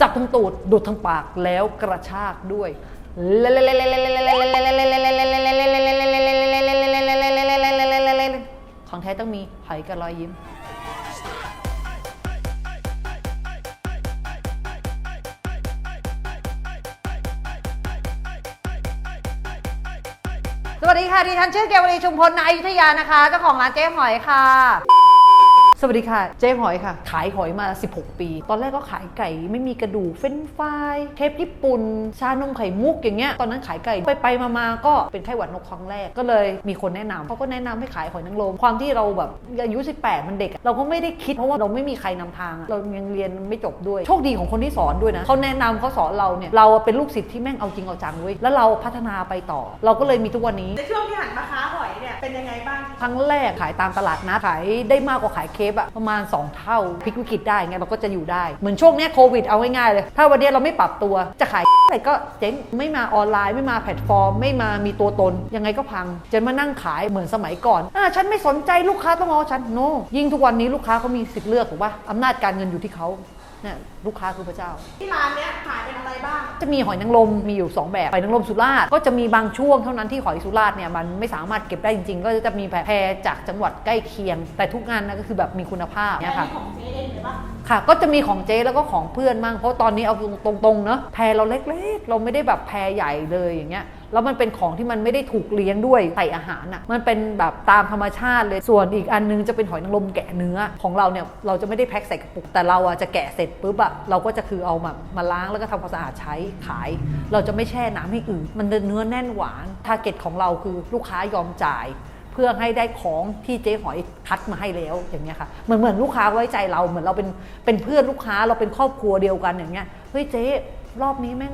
จับทั้งตูดดูดทั้งปากแล้วกระชากด้วยของแท้ต้องมีหอยกับรอยยิ้ม สวัสดีค่ะ ดิฉันชื่อเกวลีชุมพลนายอยุธยานะคะ เจ้าของร้านเจ๊หอยค่ะ สวัสดีค่ะ เจ๊หอยค่ะ ขายหอยมา 16 ปี ตอนแรกก็ขายไก่ไม่มีกระดูกเฟรนฟรายเทปญี่ปุ่น ชานมไข่มุกอย่างเงี้ย ตอนนั้นขายไก่ไปไปมาๆก็เป็นไข้หวัดนกครั้งแรก ก็เลยมีคนแนะนำเขาก็แนะนำให้ขายหอยนางรม ความที่เราแบบอายุ 18 มันเด็ก เราก็ไม่ได้คิดเพราะว่าเราไม่มีใครนำทางอะเรายังเรียนไม่จบด้วย โชคดีของคนที่สอนด้วยนะเขาแนะนำเขาสอนเราเนี่ยเราเป็นลูกศิษย์ที่แม่งเอาจริงเอาจังเว้ย แล้วเราพัฒนาไปต่อ เราก็เลยมีทุกวันนี้ในช่วงที่หันมาค้าหอย เป็นยังไงบ้างครั้งแรกขายตามตลาดนะขายได้มากกว่าขายเคปอะประมาณ 2 เท่าพลิกวิกฤตได้ไงเราก็จะอยู่ได้ เหมือนช่วงนี้โควิดเอาง่ายๆเลย ถ้าวันเนี้เราไม่ปรับตัวจะขายอะไรก็เจ๊งไม่มาออนไลน์ไม่มาแพลตฟอร์ม ไม่มามีตัวตน ยังไงก็พังจะมานั่งขายเหมือนสมัยก่อนอ่าฉันไม่สนใจลูกค้าต้องเอฉันโนยิ่งทุกวันนี้ลูกค้าเขามีสิทธิ์เลือกถูกปะอำนาจการเงินอยู่ที่เขา เนี่ยลูกค้าคือพระเจ้า ที่ร้านเนี้ยขายเป็นอะไรบ้าง จะมีหอยนางรมมีอยู่ 2 แบบ หอยนางรมสุราษฎร์ก็จะมีบางช่วงเท่านั้นที่หอยสุราษฎร์เนี่ยมันไม่สามารถเก็บได้จริงๆ ก็จะมีแพรจากจังหวัดใกล้เคียง แต่ทุกงานนะก็คือแบบมีคุณภาพเนี่ยค่ะ ของเจ๊เองหรือเปล่าค่ะ ก็จะมีของเจ๊แล้วก็ของเพื่อนมั่งเพราะตอนนี้เอาตรงๆเนอะแพรเราเล็กๆ เราไม่ได้แบบแพรใหญ่เลยอย่างเงี้ยแล้วมันเป็นของที่มันไม่ได้ถูกเลี้ยงด้วยใส่อาหารอะ มันเป็นแบบตามธรรมชาติเลย ส่วนอีกอันนึงจะเป็นหอยนางรมแกะเนื้อของเราเนี่ยเราจะไม่ได้แพ็คใส่กระปุก แต่เราอะจะแกะเสร็จปุ๊บอะเราก็จะคือเอามามาล้างแล้วก็ทำความสะอาดใช้ขาย เราจะไม่แช่น้ำให้อืดมันเนื้อแน่นหวานทาร์เก็ตของเราคือลูกค้ายอมจ่าย พื่อให้ได้ของที่เจ๊หอยคัดมาให้แล้วอย่างเงี้ยค่ะเหมือนเหมือนลูกค้าไว้ใจเราเหมือนเราเป็นเป็นเพื่อนลูกค้าเราเป็นครอบครัวเดียวกันอย่างเงี้ยเฮ้ยเจ๊รอบนี้แม่ง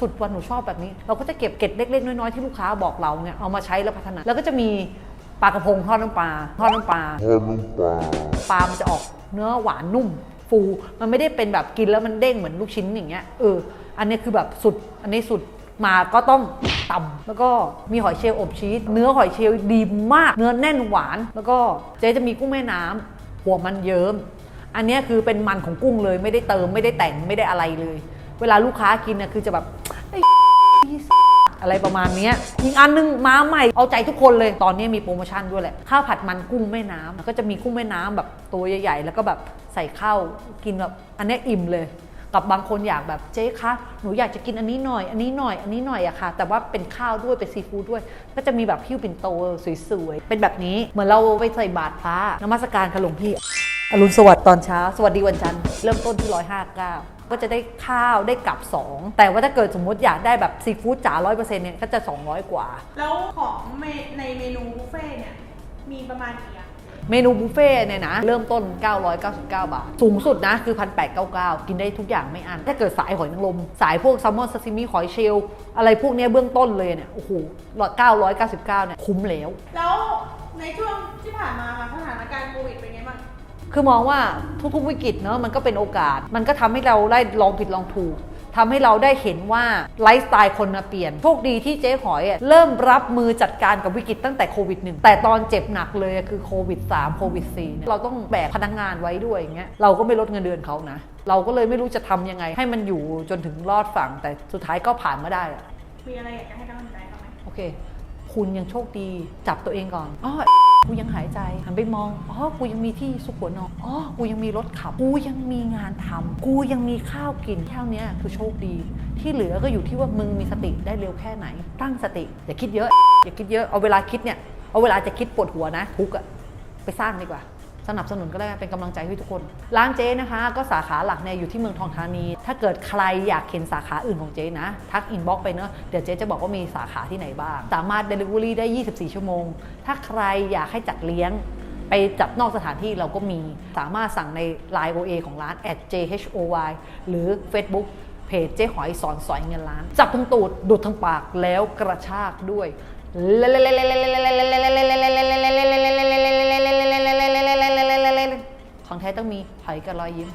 สุดวันหนูชอบแบบนี้ เราก็จะเก็บเก็ดเล็กๆน้อยๆที่ลูกค้าบอกเราเนี่ยเอามาใช้แล้วพัฒนาแล้วก็จะมีปลากระพงทอดน้ำปลาทอดน้ำปลาทอดน้ำปลาปลามันจะออกเนื้อหวานนุ่ม ฟูมันไม่ได้เป็นแบบกินแล้วมันเด้งเหมือนลูกชิ้นอย่างเงี้ยเอออันนี้คือแบบสุดอันนี้สุดมาก็ต้องำแล้วก็มีหอยเชลล์อบชีสเนื้อหอยเชลล์ดีมาก เนื้อแน่นหวาน แล้วก็เจ๊จะมีกุ้งแม่น้ำหัวมันเยิ้มอันนี้คือเป็นมันของกุ้งเลยไม่ได้เติมไม่ได้แต่งไม่ได้อะไรเลย เวลาลูกค้ากินน่ะคือจะแบบไอ้อะไรประมาณนี้ยอีกอันนึงมาใหม่ เอาใจทุกคนเลย ตอนนี้มีโปรโมชั่นด้วยแหละ ข้าวผัดมันกุ้งแม่น้ำก็จะมีกุ้งแม่น้ำแบบตัวใหญ่ ๆ แล้วก็แบบใส่ข้าวกินแบบอันนี้อิ่มเลย กับบางคนอยากแบบเจ๊คะหนูอยากจะกินอันนี้หน่อย อันนี้หน่อยอันนี้หน่อยอะค่ะ แต่ว่าเป็นข้าวด้วยเป็นซีฟู้ดด้วย ก็จะมีแบบพิ้วปิ่นโตสวยๆเป็นแบบนี้เหมือนเราไปใส่บาตรพระนมัสการขลวงพี่อรุณสวัสดิ์ตอนเช้า สวัสดีวันจันทร์เริ่มต้นที่159ก็จะได้ข้าวได้กลับ 2 แต่ว่าถ้าเกิดสมมติอยากได้แบบซีฟู้ดจ๋า100%เปอร์เซ็นต์เนี่ยก็จะ 200 กว่า แล้วของในเมนูบุฟเฟ่เนี่ย มีประมาณกี่อย่าง เมนูบุฟเฟ่ต์เนี่ยนะ เริ่มต้น 999 บาท สูงสุดนะ คือ 1899 กินได้ทุกอย่างไม่อัน ถ้าเกิดสายหอยนางรมสายพวกแซลมอนซาซิมิหอยเชลล์อะไรพวกเนี้ยเบื้องต้นเลยเนี่ยโอ้โห999เนี่ยคุ้มแล้ว แล้วในช่วงที่ผ่านมาค่ะสถานการณ์โควิดเป็นไงบ้าง คือมองว่าทุกๆวิกฤตเนอะมันก็เป็นโอกาส มันก็ทำให้เราได้ลองผิดลองถูก ทำให้เราได้เห็นว่าไลฟ์สไตล์คนมาเปลี่ยนโชคดีที่เจ๊หอยอะเริ่มรับมือจัดการกับวิกฤตตั้งแต่โควิดหนึ่งแต่ตอนเจ็บหนักเลยอะคือโควิด3โควิด4เนี่ยเราต้องแบกพนักงานไว้ด้วยอย่างเงี้ยเราก็ไม่ลดเงินเดือนเขานะ เราก็เลยไม่รู้จะทำยังไง ให้มันอยู่จนถึงรอดฝั่งแต่สุดท้ายก็ผ่านมาได้อะมีอะไรอยากจะให้กำลังใจเขาไหมโอเค คุณยังโชคดี จับตัวเองก่อนอ๋อกูยังหายใจหันไปมองอ๋อกูยังมีที่สุขหัวนอนอ๋อกูยังมีรถขับ กูยังมีงานทำกูยังมีข้าวกินแค่เนี้ยคือโชคดี ที่เหลือก็อยู่ที่ว่ามึงมีสติได้เร็วแค่ไหน ตั้งสติ อย่าคิดเยอะ อย่าคิดเยอะเอาเวลาคิดเนี่ยเอาเวลาจะคิดปวดหัวนะทุกข์อะไปสร้างดีกว่า สนับสนุนก็ได้เป็นกำลังใจให้ทุกคน ร้านเจ๊นะคะ ก็สาขาหลักเนี่ยอยู่ที่เมืองทองธานี ถ้าเกิดใครอยากเห็นสาขาอื่นของเจ๊นะ ทักอินบ็อกไปเนอะเดี๋ยวเจ๊จะบอกว่ามีสาขาที่ไหนบ้าง สามารถ Delivery ได้ 24 ชั่วโมง ถ้าใครอยากให้จัดเลี้ยง ไปจัดนอกสถานที่เราก็มีสามารถสั่งใน Line OA ของร้าน @jhoy หรือ Facebook เพจเจ๊หอยสอนสอยเงินล้าน จับทั้งตูดดูดทั้งปากแล้วกระชากด้วย ของแท้ต้องมีหอยกับรอยยิ้ม